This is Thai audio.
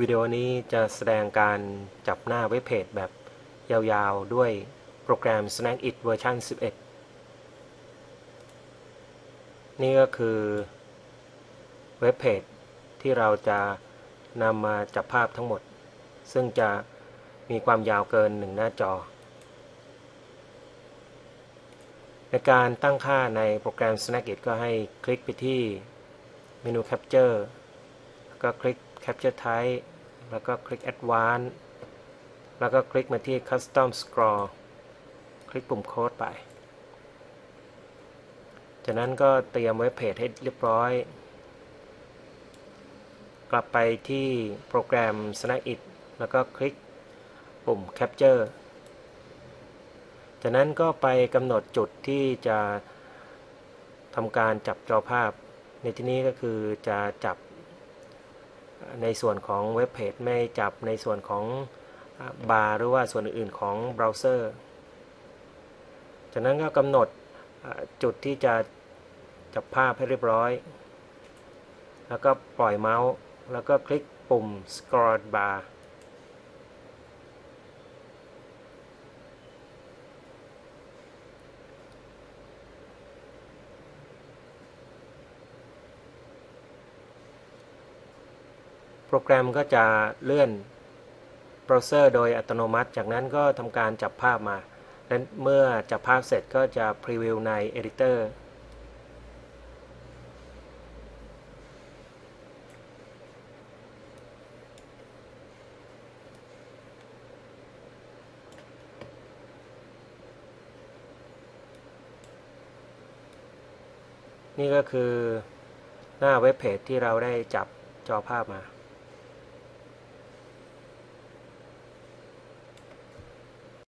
วิดีโอนี้จะแสดงการจับหน้าเว็บเพจแบบยาวๆ ด้วยโปรแกรม Snack It เวอร์ชัน11 นี่ก็คือเว็บเพจที่เราจะนำมาจับภาพทั้งหมด ซึ่งจะมีความยาวเกินหนึ่งหน้าจอ ในการตั้งค่าในโปรแกรม Snack It ก็ให้คลิกไปที่เมนู Capture ก็คลิก Capture Type แล้วก็คลิก Advanced แล้วก็คลิกมาที่ Custom Scroll คลิกปุ่มโค้ดไป จากนั้นก็เตรียมเว็บเพจให้เรียบร้อย กลับไปที่โปรแกรม Snack It แล้วก็คลิกปุ่ม Capture จากนั้นก็ไปกำหนดจุดที่จะทำการจับจอภาพ ในที่นี้ก็คือจะจับ ในส่วนของเว็บเพจไม่จับในส่วนของบาร์หรือว่าส่วนอื่นๆของเบราว์เซอร์จากนั้นก็กำหนดจุดที่จะจับภาพให้เรียบร้อย แล้วก็ปล่อยเมาส์ แล้วก็คลิกปุ่ม scroll bar รแกรมก็จะเลื่อนเบราว์เซอร์โดยอัตโนมัติ จากนั้นก็ทำการจับภาพมาและเมื่อจับภาพเสร็จก็จะพรีวิวใน Editor นี่ก็คือหน้าเว็บเพจที่เราได้จับจอภาพมา